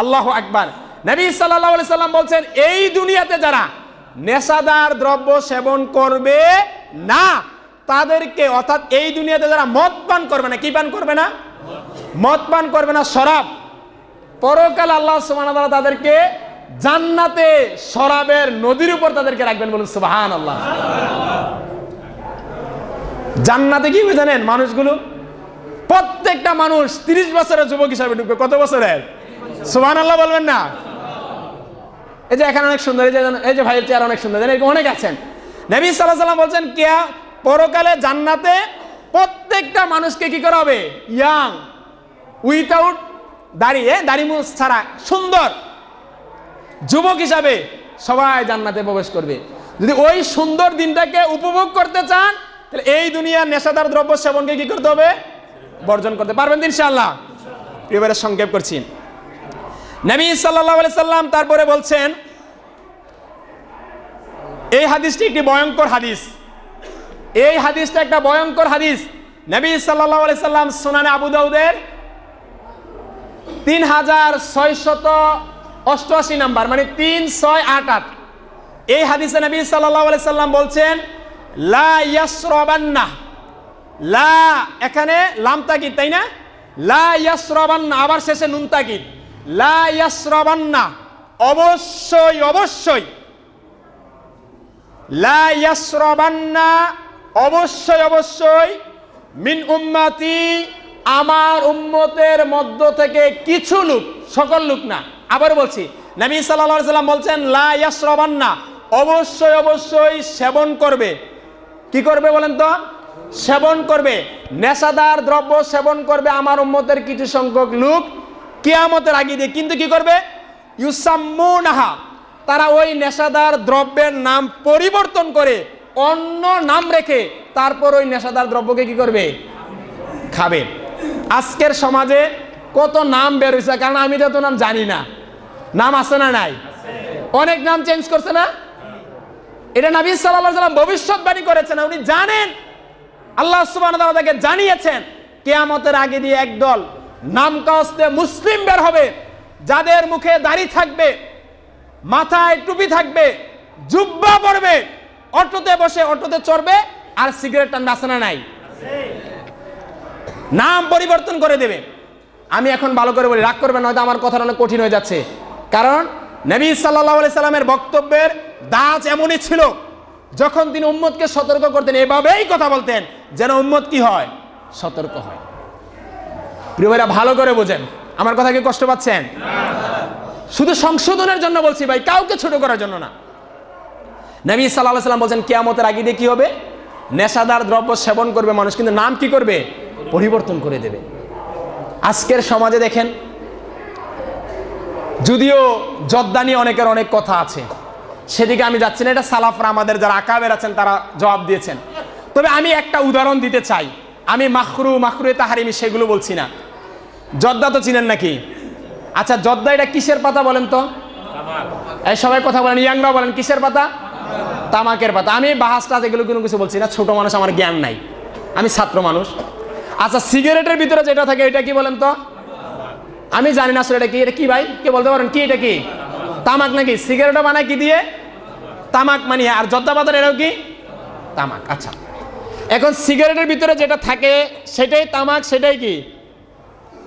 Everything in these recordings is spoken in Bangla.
আল্লাহ আকবার। নবী আলাইহি সাল্লাম বলছেন, এই দুনিয়াতে যারা নেশাদার দ্রব্য সেবন করবে না, তাদেরকে অর্থাৎ এই দুনিয়াতে যারা মদ পান করবে না, কি পান করবে না? মদ পান করবে না, শরাব। পরকাল আল্লাহ ওয়া তাদেরকে জান্নাতে শরাবের নদীর উপর তাদেরকে রাখবেন বলুন, সুবহানাল্লাহ। জান্নাতে কি জানেন? মানুষগুলো প্রত্যেকটা মানুষ তিরিশ বছরের যুবক হিসাবে ঢুকবে। কত বছরের? সুবান আল্লাহ বলবেন না? এই যে এখানে অনেক সুন্দর, এই যে এই যে ভাইয়ের চেয়ার অনেক সুন্দর এরকম অনেক আছেন। নবী সাল্লাহ সাল্লাম বলছেন, কেয়া, পরকালে জান্নাতে প্রত্যেকটা মানুষকে কি করা হবে? ইয়াং উইথাউট দাড়িয়ে দাড়ি মুছ ছাড়া সুন্দর। যুবক হিসাবে সবাই জান্নাতে প্রবেশ করবে। যদি ওই সুন্দর দিনটাকে উপভোগ করতে চান, তাহলে এই দুনিয়ার নেশাদার দ্রব্য সেবনকে কি করতে হবে? বর্জন করতে পারবেন ইনশাআল্লাহ। এবারে সংক্ষেপ করছি। নবী আলাইহি সাল্লাম তারপরে বলছেন, এই হাদিসটি একটি ভয়ঙ্কর হাদিস। এই হাদিসটা একটা ভয়ঙ্কর হাদিস। নবী সাল্লাল্লাহু আলাইহি সাল্লাম সুনানে আবু দাউদের তিন হাজার ছয়শত অষ্টআশি নাম্বার মানে তিন ছয় আট আট। এই হাদিসে নবী সাল্লাল্লাহু আলাইহি সাল্লাম বলছেন, লা ইয়াসরাবান্না লা, এখানে লাম তাকিদ তাই না? লা ইয়াসরাবান্না আবার শেষে নুন তাকিদ লা ইয়াসরাবান্না অবশ্যই অবশ্যই। লা ইয়াসরাবান্না অবশ্যই অবশ্যই। মিন উম্মাতি, আমার উম্মতের মধ্য থেকে কিছু লোক, সকল লোক না, আবার বলছি, নবী সাল্লাম বলছেন, লা ইয়াসরাবান্না অবশ্যই অবশ্যই সেবন করবে। কি করবে বলেন তো? সেবন করবে। নেশাদার দ্রব্য সেবন করবে আমার উম্মতের কিছু সংখ্যক লোক কিয়ামতের আগে দিয়ে কিন্তু কি করবে? ইউসাম্মুনাহা, তারা ওই নেশাদার দ্রব্যের নাম পরিবর্তন করে অন্য নাম রেখে তারপর ওই নেশাদার দ্রব্যকে কি করবে? খাবে। আজকের সমাজে কত নাম বের হয়েছে কারণ আমি তো নাম জানি না। নাম আছে না নাই? অনেক নাম চেঞ্জ করছে না? এটা নবী আলাইহি সাল্লাম ভবিষ্যৎবাণী করেছেন, উনি জানেন। আল্লাহ তাআলা তাকে জানিয়েছেন, কেয়ামতের আগে দিয়ে একদল নাম কাস্তে মুসলিম বের হবে, যাদের মুখে দাড়ি থাকবে, মাথায় টুপি থাকবে, জুব্বা পরবে, অটোতে বসে অটোতে চড়বে আর সিগারেট টান নাই? নাম পরিবর্তন করে দেবে। আমি এখন ভালো করে বলি, রাগ করবে নয়তো আমার কথাটা অনেক কঠিন হয়ে যাচ্ছে। কারণ নবী সাল্লাহ সাল্লামের বক্তব্যের দাঁত এমনই ছিল, যখন তিনি উম্মতকে সতর্ক করতেন, এভাবেই কথা বলতেন, যেন উম্মত কি হয়? সতর্ক হয়। প্রিয় ভাইরা, ভালো করে বোঝেন। আমার কথা কি কষ্ট পাচ্ছেন? শুধু সংশোধনের জন্য বলছি ভাই, কাউকে ছোট করার জন্য না। নবী সাল্লাহ সাল্লাম বলছেন, কেয়ামতের আগে দিয়ে কি হবে? নেশাদার দ্রব্য সেবন করবে মানুষ, কিন্তু নাম কি করবে? পরিবর্তন করে দেবে। আজকের সমাজে দেখেন, যদিও জর্দানি অনেকের অনেক কথা আছে, সেদিকে আমি যাচ্ছি না, এটা সালাফরা আমাদের যারা আকাবের আছেন, তারা জবাব দিয়েছেন। তবে আমি একটা উদাহরণ দিতে চাই। আমি মাখরু মাখরু তাহারিমি সেগুলো বলছি না। জর্দা তো চিনেন নাকি? আচ্ছা জর্দা এটা কিসের পাতা বলেন তো? এই সবাই কথা বলেন ইয়াংরা বলেন, কিসের পাতা? তামাকের পাতা। আমি বাহাসটা এগুলো কোনো কিছু বলছি না, ছোট মানুষ আমার জ্ঞান নাই। আমি ছাত্র মানুষ। আচ্ছা সিগারেটের ভিতরে যেটা থাকে, এটা কি বলেন তো? আমি জানি না আসলে এটা কি এটা কি ভাই? কে বলতে পারেন? কি এটা কি? তামাক নাকি? সিগারেটও বানায় কি দিয়ে? তামাক মানে আর জর্দা পাতার এটাও কি? তামাক আচ্ছা। এখন সিগারেটের ভিতরে যেটা থাকে, সেটাই তামাক, সেটাই কি?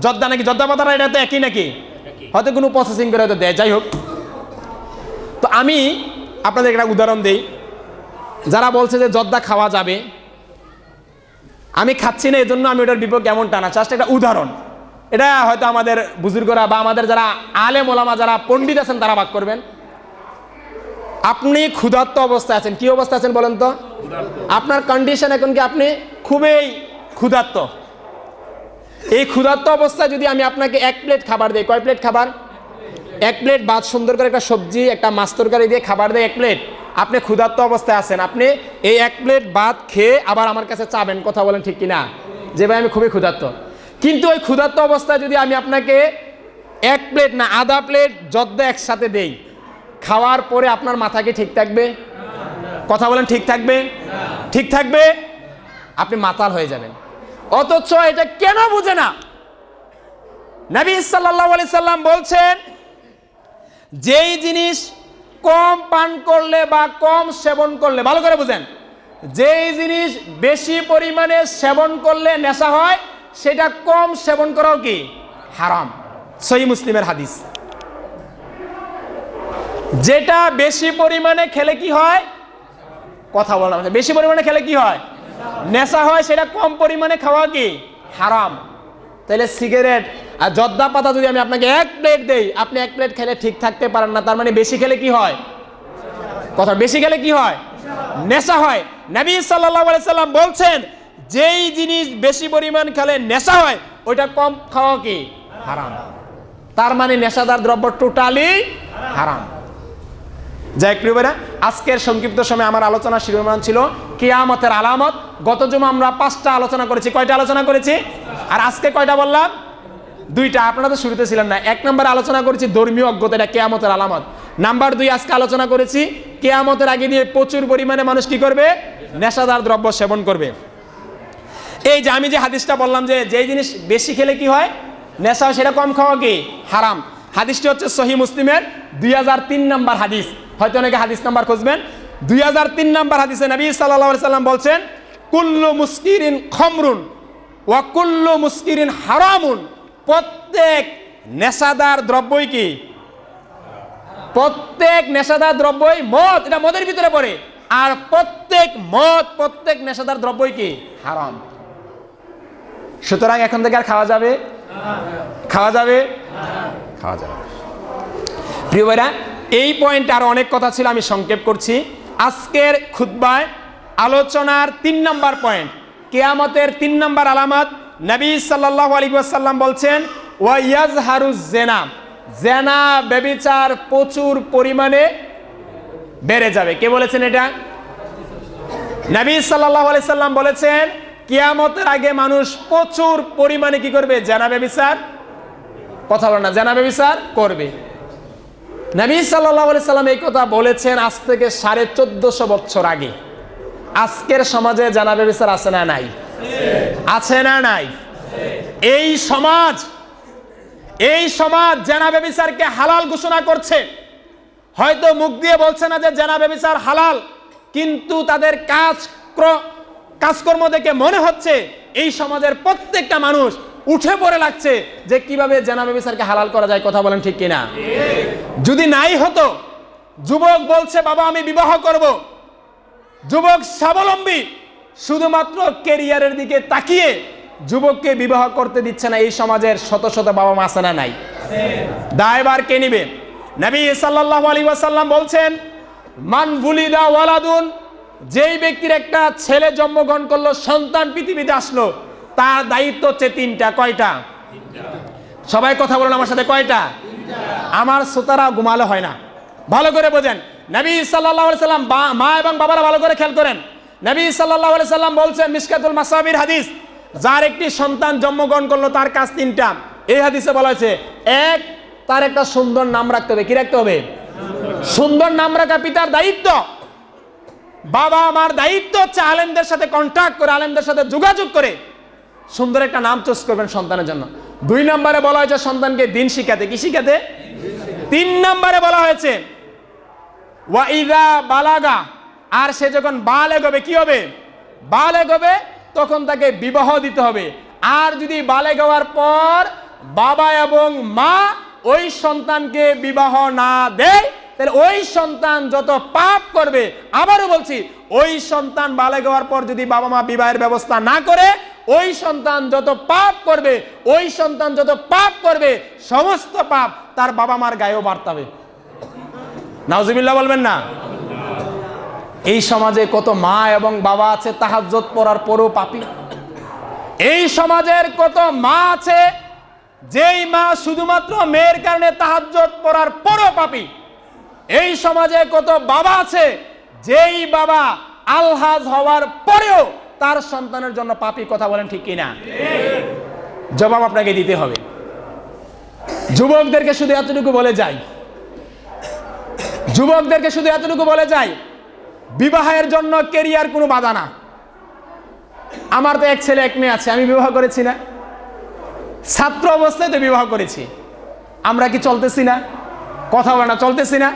জর্দা নাকি? জর্দা পাতাটা এটা তো একই নাকি? হয়তো কোনো প্রসেসিং করে হয়তো দেয়। যাই হোক। তো আমি আপনাদের একটা উদাহরণ দিই। যারা বলছে যে জর্দা খাওয়া যাবে আমি খাচ্ছি না এই জন্য আমি ওটার বিপক্ষে এমন টানা জাস্ট একটা উদাহরণ। এটা হয়তো আমাদের বুজুর্গরা বা আমাদের যারা আলে মোলামা যারা পণ্ডিত আছেন তারা বাক করবেন। আপনি ক্ষুধার্ত অবস্থায় আছেন। কি অবস্থা আছেন বলেন তো? আপনার কন্ডিশন এখন কি? আপনি খুবই ক্ষুধার্ত। এই ক্ষুধার্ত অবস্থায় যদি আমি আপনাকে এক প্লেট খাবার দিই, কয় প্লেট খাবার? এক প্লেট ভাত সুন্দর করে একটা সবজি, একটা মাছ তরকারি দিয়ে খাবার দেয় এক প্লেট। আপনি ক্ষুধার্ত অবস্থায় আছেন। আপনি এই এক প্লেট ভাত খেয়ে আবার আমার কাছে চাবেন কথা বলেন ঠিক কিনা? যে ভাই, আমি খুবই ক্ষুধার্ত। কিন্তু ওই ক্ষুধার্ত অবস্থায় যদি আমি আপনাকে এক প্লেট না, আধা প্লেট যদ্দ একসাথে দেই, খাওয়ার পরে আপনার মাথা কি ঠিক থাকবে? কথা বলেন, ঠিক থাকবে? ঠিক থাকবে? আপনি মাতাল হয়ে যাবেন। অথচ এটা কেন বুঝে না? নবী সাল্লাল্লাহু আলাইহি সাল্লাম বলছেন, যেই জিনিস কম পান করলে বা কম সেবন করলে, ভালো করে বুঝেন, যেই জিনিস বেশি পরিমাণে সেবন করলে নেশা হয়, সেটা কম সেবন করাও কি? হারাম। সহি মুসলিমের হাদিস। যেটা বেশি পরিমাণে খেলে কি হয়? কথা বললাম বেশি পরিমাণে খেলে কি হয়? নেশা হয়, সেটা কম পরিমাণে খাওয়া কি? হারাম। তাহলে সিগারেট আর জর্দা পাতা যদি আমি আপনাকে এক প্লেট দেই, আপনি এক প্লেট খেলে ঠিক থাকতে পারেন না, তার মানে বেশি খেলে কি হয়? কথা, বেশি খেলে কি হয়? নেশা হয়। নবী আলাইহি সাল্লাম বলছেন, যেই জিনিস বেশি পরিমাণ খেলে নেশা হয়, ওইটা কম খাওয়া কি? হারাম। তার মানে নেশাদার দ্রব্য টোটালি হারাম। যাই প্রিয় ভাইরা, আজকের সংক্ষিপ্ত সময় আমার আলোচনা শিরোনাম ছিল কেয়ামতের আলামত। গত জমা আমরা পাঁচটা আলোচনা করেছি। কয়টা আলোচনা করেছি? আর আজকে কয়টা বললাম? দুইটা। আপনারা তো শুরুতে ছিলেন না। এক নম্বর আলোচনা করেছি ধর্মীয় অজ্ঞতা, এটা কেয়ামতের আলামত। নাম্বার দুই, আজকে আলোচনা করেছি কেয়ামতের আগে দিয়ে প্রচুর পরিমাণে মানুষ কি করবে? নেশাদার দ্রব্য সেবন করবে। এই যে আমি যে হাদিসটা বললাম যে যেই জিনিস বেশি খেলে কি হয়? নেশা সেটা কম খাওয়া কি? হারাম। হাদিসটি হচ্ছে সহি মুসলিমের দুই হাজার তিন নাম্বার হাদিস। হয়তো অনেকে হাদিস নাম্বার খুঁজবেন। দুই হাজার তিন নাম্বার হাদিসে নবী সাল্লাহ সাল্লাম বলছেন, কুল্লু মুস্কিরিন খমরুন ওয়া কুল্লু মুস্কিরিন হারামুন। প্রত্যেক নেশাদার দ্রব্যই কি? প্রত্যেক নেশাদার দ্রব্যই মদ, এটা মদের ভিতরে পড়ে। আর প্রত্যেক মদ, প্রত্যেক নেশাদার দ্রব্যই কি? হারাম। সুতরাং এখন থেকে আর খাওয়া যাবে? খাওয়া যাবে? খাওয়া যাবে। প্রিয় ভাইরা এই পয়েন্টে আরও অনেক কথা ছিল, আমি সংক্ষেপ করছি। আজকের খুদ্বায় আলোচনার তিন নম্বর পয়েন্ট কেয়ামতের তিন নম্বর আলামত, নবী আলাইহি ওয়াসাল্লাম বলছেন ওয়াইয়াজ হারুজ জেনা জেনা বেবিচার প্রচুর পরিমাণে বেড়ে যাবে। কে বলেছেন এটা? নবী সাল্লাল্লাহু আলাইহি সাল্লাম বলেছেন, কিয়ামতের আগে মানুষ প্রচুর পরিমাণে কি করবে? জেনা বেবিচার কথা বলে না জেনা বেবিচার করবে। নবী আলাইহি সাল্লাম এই কথা বলেছেন আজ থেকে সাড়ে চোদ্দশো বছর আগে। আজকের সমাজে জানা বেবিচার আছে না নাই? আছে না নাই? এই সমাজ এই সমাজ জেনা বেবিচারকে হালাল ঘোষণা করছে। হয়তো মুখ দিয়ে বলছে না যে জেনা বেবিচার হালাল, কিন্তু তাদের কাজ ক্র- কাজকর্ম দেখে মনে হচ্ছে এই সমাজের প্রত্যেকটা মানুষ উঠে পড়ে লাগছে যে কীভাবে জেনা বেবিচারকে হালাল করা যায় কথা বলেন ঠিক কিনা? যদি নাই হতো, যুবক বলছে, বাবা, আমি বিবাহ করব। যুবক স্বাবলম্বী, শুধুমাত্র কেরিয়ারের দিকে তাকিয়ে যুবককে বিবাহ করতে দিচ্ছে না, এই সমাজের শত শত বাবা মা না নাই? দায়বার কে নিবে? নবী সাল্লাল্লাহু আলাইহি ওয়াসাল্লাম বলছেন, মান বুলিদা ওয়ালাদুন যেই ব্যক্তির একটা ছেলে জন্মগ্রহণ করল, সন্তান পৃথিবীতে আসলো তার দায়িত্ব হচ্ছে তিনটা, কয়টা? সবাই কথা বলুন আমার সাথে, কয়টা? আমার শ্রোতারা ঘুমালে হয় না। ভালো করে বোঝেন। নবী সাল্লাম মা এবং বাবারা ভালো করে খেয়াল করেন। নবী সাল্লাম বলছেন মিশকাতুল মাসাবির হাদিস, যার একটি সন্তান জন্মগ্রহণ করল, তার কাজ তিনটা। এই হাদিসে বলা হয়েছে, এক, তার একটা সুন্দর নাম রাখতে হবে। কি রাখতে হবে? সুন্দর নাম রাখা পিতার দায়িত্ব। বাবা আমার দায়িত্ব হচ্ছে আলেমদের সাথে কন্ট্যাক্ট করে, আলেমদের সাথে যোগাযোগ করে। সুন্দর একটা নাম চুজ করবেন সন্তানের জন্য। দুই নম্বরে বলা হয়েছে সন্তানকে দিন শিখাতে। কি শিখাতে? তিন নম্বরে বলা হয়েছে ওয়াইদা বালাগা। আর সে যখন বালেগ হবে, কি হবে? বালেগ হবে, তখন তাকে বিবাহ দিতে হবে। আর যদি বালেগ হওয়ার পর বাবা এবং মা ওই সন্তানকে বিবাহ না দেয় তাহলে ওই সন্তান যত পাপ করবে, আবারও বলছি, ওই সন্তান বালে হওয়ার পর যদি বাবা মা বিবাহের ব্যবস্থা না করে, ওই সন্তান যত পাপ করবে, ওই সন্তান যত পাপ করবে, সমস্ত পাপ তার বাবা মার গায়েও বার্তাবে নাউজুবিল্লাহ বলবেন না? এই সমাজে কত মা এবং বাবা আছে তাহাজ্জত পড়ার পরও পাপি। এই সমাজের কত মা আছে, যেই মা শুধুমাত্র মেয়ের কারণে তাহাজ্জত পড়ার পরও পাপি। এই সমাজে কত বাবা আছে, যেই বাবা আলহাজ হওয়ার পরেও তার সন্তানের জন্য পাপি কথা বলেন ঠিক কিনা? জবাব আপনাকে দিতে হবে। যুবকদেরকে শুধু এতটুকু বলে যাই। যুবকদেরকে শুধু এতটুকু বলে যাই, বিবাহের জন্য কেরিয়ার কোনো বাধা না। আমার তো এক ছেলে, এক মেয়ে আছে, আমি বিবাহ করেছি না। ছাত্র অবস্থায় তো বিবাহ করেছি। আমরা কি চলতেছি না? কথা বলে না, চলতেছি না।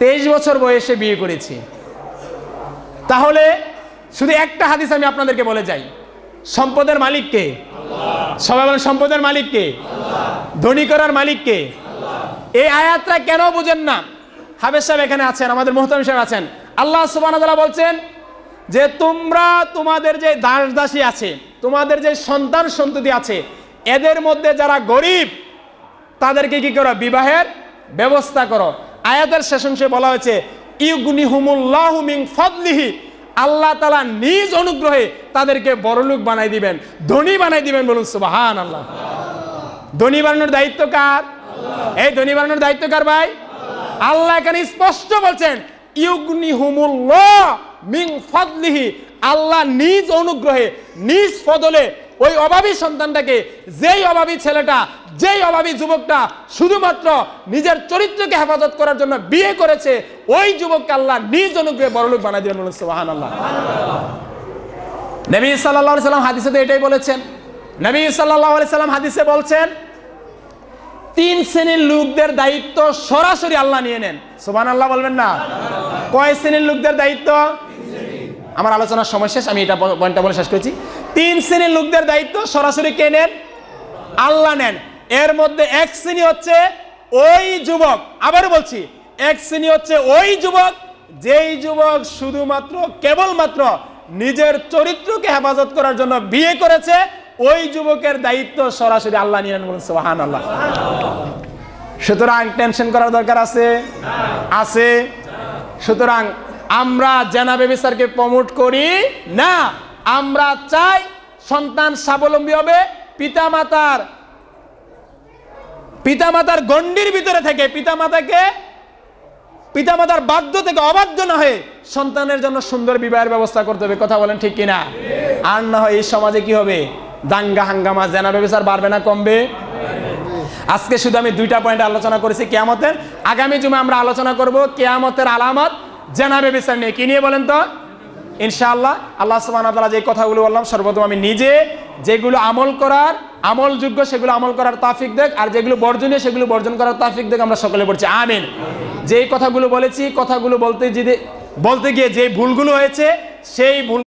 তেইশ বছর বয়সে বিয়ে করেছি। তাহলে শুধু একটা হাদিস আমি আপনাদেরকে বলে যাই। সম্পদের মালিককে সবাই বলেন, সম্পদের মালিককে ধনী করার মালিককে এই আয়াতটা কেন বুঝেন না? হাবেজ সাহেব এখানে আছেন, আমাদের মোহতাম সাহেব আছেন। আল্লাহ সুবাহ বলছেন যে, তোমরা তোমাদের যে দাস দাসী আছে, তোমাদের যে সন্তান সন্ততি আছে, এদের মধ্যে যারা গরিব, তাদেরকে কি করো? বিবাহের ব্যবস্থা করো। আয়াতের শেষ অংশে বলা হয়েছে ইউগনি হুমুল্লাহ মিং আল্লাহ তালা নিজ অনুগ্রহে তাদেরকে বড়লোক বানাই দিবেন, ধনী বানাই দিবেন বলুন সুবাহান আল্লাহ ধনী বানানোর দায়িত্ব কার? এই ধনী বানানোর দায়িত্ব কার ভাই? আল্লাহ এখানে স্পষ্ট বলছেন ইউগনি হুমুল্লাহ মিং ফদলিহি। আল্লাহ নিজ অনুগ্রহে, নিজ ফদলে ওই অভাবী সন্তানটাকে, যেই অভাবী ছেলেটা, যেই অভাবী যুবকটা শুধুমাত্র নিজের চরিত্রকে হেফাজত করার জন্য বিয়ে করেছে, ওই যুবককে আল্লাহ নিজ অনুগ্রহে বড়লোক বানাই দিবেন বলুন সুবহান আল্লাহ নবী সাল্লাহ সাল্লাম হাদিসে তো এটাই বলেছেন। নবী সাল্লাহ সাল্লাম হাদিসে বলছেন, তিন শ্রেণির লোকদের দায়িত্ব সরাসরি আল্লাহ নিয়ে নেন। সুবান আল্লাহ বলবেন না। কয় শ্রেণির লোকদের দায়িত্ব? আমার আলোচনার সময় শেষ, আমি এটা পয়েন্টটা বলে শেষ করেছি। তিন শ্রেণির লোকদের দায়িত্ব সরাসরি কে নেন? আল্লাহ নেন। এর মধ্যে এক শ্রেণি হচ্ছে ওই যুবক। আবার বলছি, এক শ্রেণি হচ্ছে ওই যুবক, যেই যুবক শুধুমাত্র, কেবলমাত্র নিজের চরিত্রকে হেফাজত করার জন্য বিয়ে করেছে, ওই যুবকের দায়িত্ব সরাসরি আল্লাহ নিয়ে নেন বলুন সুবহান আল্লাহ সুতরাং টেনশন করার দরকার আছে? আছে। সুতরাং আমরা জেনা বেবিসারকে প্রমোট করি না। আমরা চাই সন্তান স্বাবলম্বী হবে। পিতামাতার পিতামাতার গণ্ডির ভিতরে থেকে পিতামাতাকে, পিতামাতার বাধ্য থেকে অবাধ্য না হয়ে সন্তানের জন্য সুন্দর বিবাহের ব্যবস্থা করতে হবে। কথা বলেন ঠিক কিনা? আর না হয় এই সমাজে কি হবে? দাঙ্গা হাঙ্গামা জেনা ব্যবসার বাড়বে না, কমবে? আজকে শুধু আমি দুইটা পয়েন্ট আলোচনা করেছি কেয়ামতের। আগামী জুমে আমরা আলোচনা করব কেয়ামতের আলামত জেনাবে বিচার নেই কি নিয়ে বলেন তো? ইনশাআল্লাহ, আল্লাহ সুবাহ যে কথাগুলো বললাম, সর্বপ্রথম আমি নিজে যেগুলো আমল করার আমলযোগ্য সেগুলো আমল করার তাফিক দেখ, আর যেগুলো বর্জনীয় সেগুলো বর্জন করার তাফিক দেখ, আমরা সকলে পড়ছি। আমিন। যেই কথাগুলো বলেছি, কথাগুলো বলতে যদি, বলতে গিয়ে যে ভুলগুলো হয়েছে, সেই ভুল